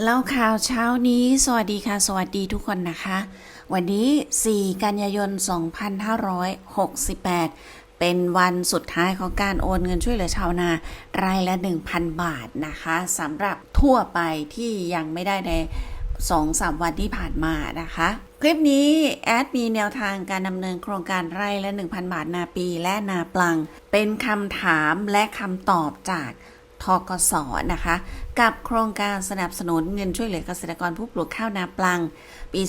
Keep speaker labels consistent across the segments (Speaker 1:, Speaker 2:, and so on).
Speaker 1: เล่าข่าวเช้านี้ สวัสดีค่ะ สวัสดีทุกคนนะคะ วันนี้ 4 กันยายน 2568 เป็นวันสุดท้ายของการโอนเงินช่วยเหลือชาวนารายละ 1,000 บาทนะคะสำหรับทั่วไปที่ยังไม่ได้ใน2-3วันที่ผ่านมานะคะ คลิปนี้แอดมีแนวทางการดำเนินโครงการไร่ละ 1,000 บาทนาปีและนาปลัง เป็นคำถามและคำตอบจาก ทกสนะคะ กับโครงการสนับสนุนเงินช่วยเหลือเกษตรกรผู้ปลูกข้าวนาปลัง ปี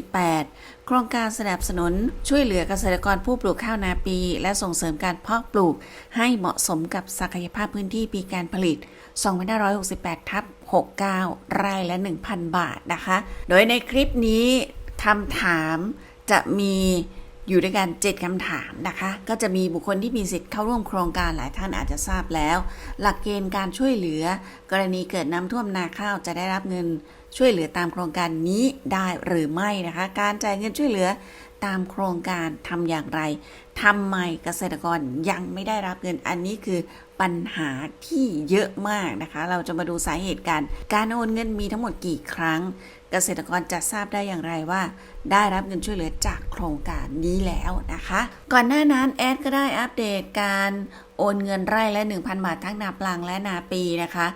Speaker 1: 2568 โครงการสนับสนุนช่วยเหลือเกษตรกรผู้ปลูกข้าวนาปี และส่งเสริมการเพาะปลูก ให้เหมาะสมกับศักยภาพพื้นที่ปีการผลิต 2568 ทับ 69ไร่ละ 1,000 บาทนะคะ โดยในคลิปนี้คำถามจะมี อยู่ด้วยกัน7คำถามนะคะ ก็จะมีบุคคลที่มีสิทธิ์เข้าร่วมโครงการหลายท่านอาจจะทราบแล้ว หลักเกณฑ์การช่วยเหลือ กรณีเกิดน้ำท่วมนาข้าวจะได้รับเงินช่วยเหลือตามโครงการนี้ได้หรือไม่นะคะ การจ่ายเงินช่วยเหลือตามโครงการทำอย่างไรทำไมเกษตรกรยังไม่ได้รับเงินอันนี้คือปัญหาที่เยอะมากนะคะ เราจะมาดูสาเหตุการการโอนเงินมีทั้งหมดกี่ครั้ง เกษตรกรจะทราบได้อย่างไรว่า ได้รับเงินช่วยเหลือจากโครงการนี้แล้วนะคะ ก่อนหน้านั้นแอดก็ได้อัปเดตการโอนเงินไร่ละ 1,000 บาททั้งนาปลังและนาปีนะคะ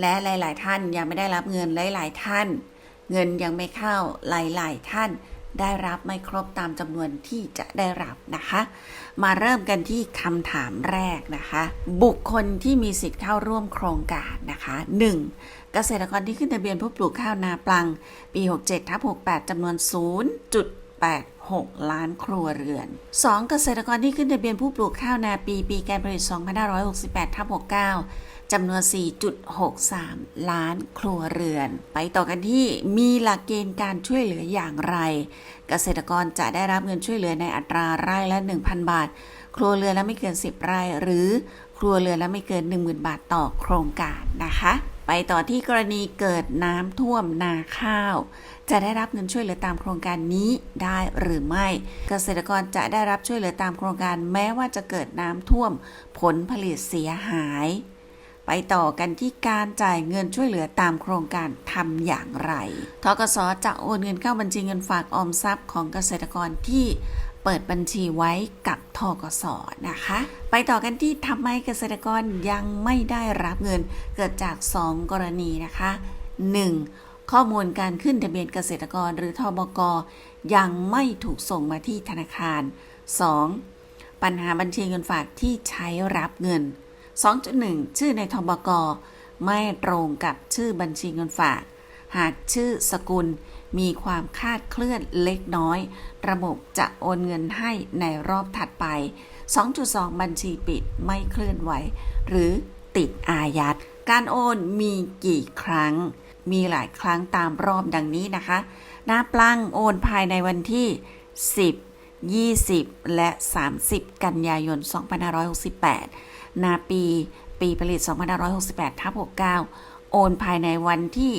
Speaker 1: และหลาย ๆ ท่านยังไม่ได้รับเงินหลาย ๆ ท่าน เงินยังไม่เข้าหลาย ๆ ท่าน ได้รับไม่ครบตามจำนวนที่จะได้รับนะคะ มาเริ่มกันที่คำถามแรกนะคะ บุคคลที่มีสิทธิ์เข้าร่วมโครงการนะคะ 1. เกษตรกรที่ขึ้นทะเบียนผู้ปลูกข้าวนาปลัง ปี 67ทับ68จำนวน 0.86 ล้านครัวเรือน 2. เกษตรกรที่ขึ้นทะเบียนผู้ปลูกข้าวนาปีปีการผลิต 2568ทับ69จำนวน 4.63 ล้านครัวเรือน ไปต่อกันที่มีหลักเกณฑ์การช่วยเหลืออย่างไร เกษตรกรจะได้รับเงินช่วยเหลือในอัตราไร่ละ 1,000 บาท ครัวเรือนละไม่เกิน 10 ไร่ หรือครัวเรือนละไม่เกิน 10,000 บาทต่อโครงการนะคะ ไปต่อที่กรณีเกิดน้ำท่วมนาข้าว จะได้รับเงินช่วยเหลือตามโครงการนี้ได้หรือไม่ เกษตรกรจะได้รับช่วยเหลือตามโครงการแม้ว่าจะเกิดน้ำท่วม ผลผลิตเสียหาย ไปต่อกันที่การจ่ายเงินช่วยเหลือตามโครงการทำอย่างไรทกสจะโอนเงินเข้าบัญชีเงินฝากออมทรัพย์ของเกษตรกรที่เปิดบัญชีไว้กับ ทกสนะคะ ไปต่อกันที่ทำไมเกษตรกรยังไม่ได้รับเงินเกิดจาก 2 กรณีนะคะ 1. ข้อมูลการขึ้นทะเบียนเกษตรกรหรือทบก ยังไม่ถูกส่งมาที่ธนาคาร 2. ปัญหาบัญชีเงินฝากที่ใช้รับเงิน 2.1 ชื่อในทบก ไม่ตรงกับชื่อบัญชีเงินฝาก หากชื่อสกุล มีความคาดเคลื่อนเล็กน้อย ระบบจะโอนเงินให้ในรอบถัดไป 2.2 บัญชีปิดไม่เคลื่อนไหว หรือติดอายัด การโอนมีกี่ครั้ง มีหลายครั้งตามรอบดังนี้นะคะ หน้าปลังโอนภายในวันที่ 10 20 และ 30 กันยายน 2568 นาปี ปีผลิต 2568ทับ69 โอนภายในวันที่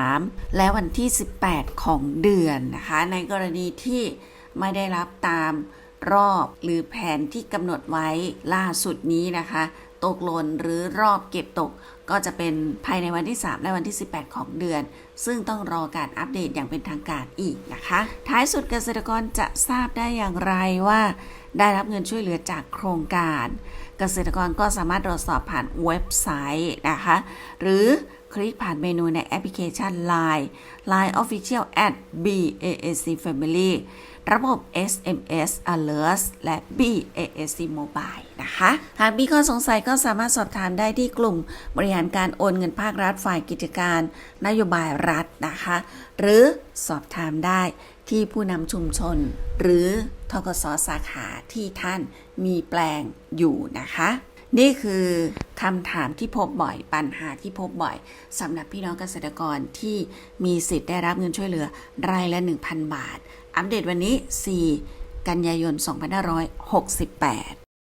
Speaker 1: 3 และวันที่ 18 ของเดือนนะคะ ในกรณีที่ไม่ได้รับตามรอบหรือแผนที่กำหนดไว้ล่าสุดนี้นะคะ ตกหล่นหรือรอบเก็บตก ก็จะเป็นภายในวันที่ 3 และวันที่ 18 ของเดือน ซึ่งต้องรอการอัปเดตอย่างเป็นทางการอีกนะคะ ท้ายสุดเกษตรกรจะทราบได้อย่างไรว่า ได้รับเงินช่วยเหลือจากโครงการ เกษตรกรก็สามารถตรวจสอบผ่านเว็บไซต์นะคะ หรือ คลิกผ่านเมนูในแอปพลิเคชัน Line Line Official at BAAC Family ระบบ SMS Alert และ BAAC Mobile นะคะ หากมีข้อสงสัยก็สามารถสอบถามได้ที่กลุ่มบริหารการโอนเงินภาครัฐฝ่ายกิจการ นโยบายรัฐนะคะ หรือสอบถามได้ที่ผู้นำชุมชน หรือทกสสาขาที่ท่านมีแปลงอยู่นะคะ นี่คือคำถามที่พบบ่อย ปัญหาที่พบบ่อยสำหรับพี่น้องเกษตรกรที่มีสิทธิ์ได้รับเงินช่วยเหลือรายละ 1,000 บาท อัปเดตวันนี้ 4 กันยายน 2568